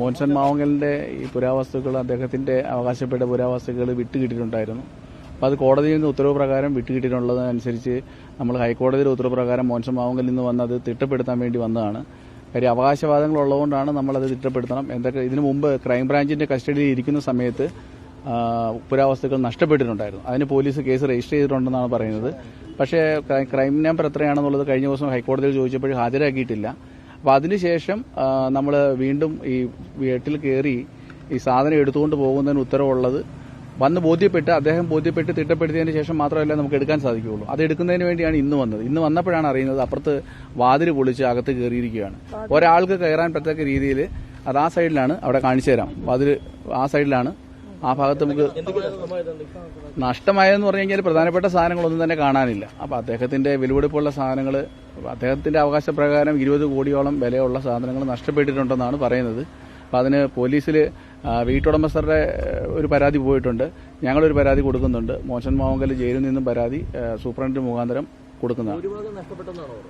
മോൻസൺ മാവങ്കലിന്റെ ഈ പുരാവസ്തുക്കൾ അദ്ദേഹത്തിന്റെ അവകാശപ്പെട്ട പുരാവസ്തുക്കൾ വിട്ടുകിട്ടിയിട്ടുണ്ടായിരുന്നു. അപ്പോൾ അത് കോടതിയിൽ നിന്ന് ഉത്തരവ് പ്രകാരം വിട്ടുകിട്ടിയിട്ടുള്ളതനുസരിച്ച് നമ്മൾ ഹൈക്കോടതിയുടെ ഉത്തരവ് പ്രകാരം മോൻസൺ മാവങ്കലിൽ നിന്ന് വന്ന് അത് തിട്ടപ്പെടുത്താൻ വേണ്ടി വന്നതാണ്. കാര്യം അവകാശവാദങ്ങൾ ഉള്ളതുകൊണ്ടാണ് നമ്മളത് തിട്ടപ്പെടുത്തണം. എന്തൊക്കെ ഇതിനു മുമ്പ് ക്രൈംബ്രാഞ്ചിന്റെ കസ്റ്റഡിയിൽ ഇരിക്കുന്ന സമയത്ത് പുരാവസ്തുക്കൾ നഷ്ടപ്പെട്ടിട്ടുണ്ടായിരുന്നു. അതിന് പോലീസ് കേസ് രജിസ്റ്റർ ചെയ്തിട്ടുണ്ടെന്നാണ് പറയുന്നത്. പക്ഷേ ക്രൈം നമ്പർ എത്രയാണെന്നുള്ളത് കഴിഞ്ഞ ദിവസം ഹൈക്കോടതിയിൽ ചോദിച്ചപ്പോൾ ഹാജരാക്കിയിട്ടില്ല. അപ്പോൾ അതിനുശേഷം നമ്മൾ വീണ്ടും ഈ വീട്ടിൽ കയറി ഈ സാധനം എടുത്തുകൊണ്ട് പോകുന്നതിന് ഉത്തരവുള്ളത് വന്ന് ബോധ്യപ്പെട്ട് അദ്ദേഹം ബോധ്യപ്പെട്ട് തിട്ടപ്പെടുത്തിയതിന് ശേഷം മാത്രമല്ല നമുക്ക് എടുക്കാൻ സാധിക്കുകയുള്ളൂ. അത് എടുക്കുന്നതിന് വേണ്ടിയാണ് ഇന്ന് വന്നത്. ഇന്ന് വന്നപ്പോഴാണ് അറിയുന്നത് അപ്പുറത്ത് വാതിൽ പൊളിച്ച് അകത്ത് കയറിയിരിക്കുകയാണ് ഒരാൾക്ക് കയറാൻ പറ്റത്തക്ക രീതിയിൽ അത് ആ സൈഡിലാണ് അവിടെ കാണിച്ചു തരാം. വാതിൽ ആ സൈഡിലാണ് ആ ഭാഗത്ത് നമുക്ക് നഷ്ടമായതെന്ന് പറഞ്ഞു കഴിഞ്ഞാൽ പ്രധാനപ്പെട്ട സാധനങ്ങളൊന്നും തന്നെ കാണാനില്ല. അപ്പോൾ അദ്ദേഹത്തിന്റെ വിലപിടിപ്പുള്ള സാധനങ്ങൾ അദ്ദേഹത്തിന്റെ അവകാശപ്രകാരം ഇരുപത് കോടിയോളം വിലയുള്ള സാധനങ്ങൾ നഷ്ടപ്പെട്ടിട്ടുണ്ടെന്നാണ് പറയുന്നത്. അപ്പോൾ അതിന് പോലീസിൽ വീട്ടുടമസ്ഥരുടെ ഒരു പരാതി പോയിട്ടുണ്ട്. ഞങ്ങളൊരു പരാതി കൊടുക്കുന്നുണ്ട്. മോശൻ മാവങ്കൽ ജയിലിൽ നിന്നും പരാതി സൂപ്രണ്ട് മുഖാന്തരം കൊടുക്കുന്നതാണ്.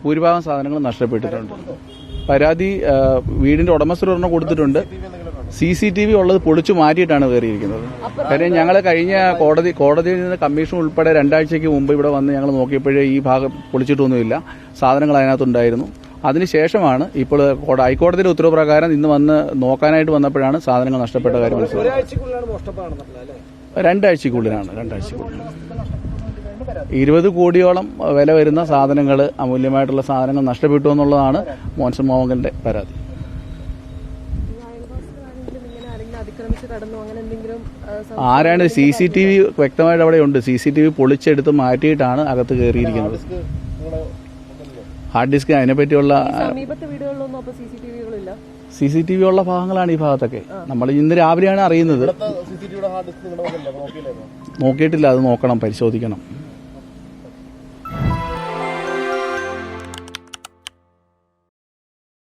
ഭൂരിഭാഗം സാധനങ്ങൾ നഷ്ടപ്പെട്ടിട്ടുണ്ട്. പരാതി വീടിന്റെ ഉടമസ്ഥർ ഒരെണ്ണം കൊടുത്തിട്ടുണ്ട്. സി സി ടി വി ഉള്ളത് പൊളിച്ചു മാറ്റിയിട്ടാണ് കയറിയിരിക്കുന്നത്. കാര്യം ഞങ്ങൾ കഴിഞ്ഞ കോടതി കോടതിയിൽ നിന്ന് കമ്മീഷൻ ഉൾപ്പെടെ രണ്ടാഴ്ചയ്ക്ക് മുമ്പ് ഇവിടെ വന്ന് ഞങ്ങൾ നോക്കിയപ്പോഴേ ഈ ഭാഗം പൊളിച്ചിട്ടൊന്നുമില്ല. സാധനങ്ങൾ അതിനകത്തുണ്ടായിരുന്നു. അതിനുശേഷമാണ് ഇപ്പോൾ ഹൈക്കോടതിയുടെ ഉത്തരവ് പ്രകാരം ഇന്ന് വന്ന് നോക്കാനായിട്ട് വന്നപ്പോഴാണ് സാധനങ്ങൾ നഷ്ടപ്പെട്ട കാര്യം മനസ്സിലായത്. രണ്ടാഴ്ചക്കുള്ളിലാണ് രണ്ടാഴ്ചക്കുള്ളിൽ ഇരുപത് കോടിയോളം വില വരുന്ന സാധനങ്ങൾ അമൂല്യമായിട്ടുള്ള സാധനങ്ങൾ നഷ്ടപ്പെട്ടു എന്നുള്ളതാണ് മോൻസൺ മോഹങ്കലിന്റെ പരാതി. അതിക്രമിച്ച് കടന്നു അങ്ങനെ എന്തെങ്കിലും ആരാണ് സി സി ടി വി വ്യക്തമായിട്ട് അവിടെ ഉണ്ട്. സി സി ടി വി പൊളിച്ചെടുത്ത് മാറ്റിയിട്ടാണ് അകത്ത് കയറിയിരിക്കുന്നത്. ഹാർഡ് ഡിസ്ക് അതിനെപ്പറ്റിയുള്ള സമീപത്തെ വീടുകളിലൊന്നും അപ്പൊ സി സി ടി വികളില്ല. സി സി ടി വി ഉള്ള ഭാഗങ്ങളാണ് ഈ ഭാഗത്തൊക്കെ. നമ്മൾ ഇന്ന് രാവിലെയാണ് അറിയുന്നത്. നോക്കിയിട്ടില്ല. അത് നോക്കണം പരിശോധിക്കണം.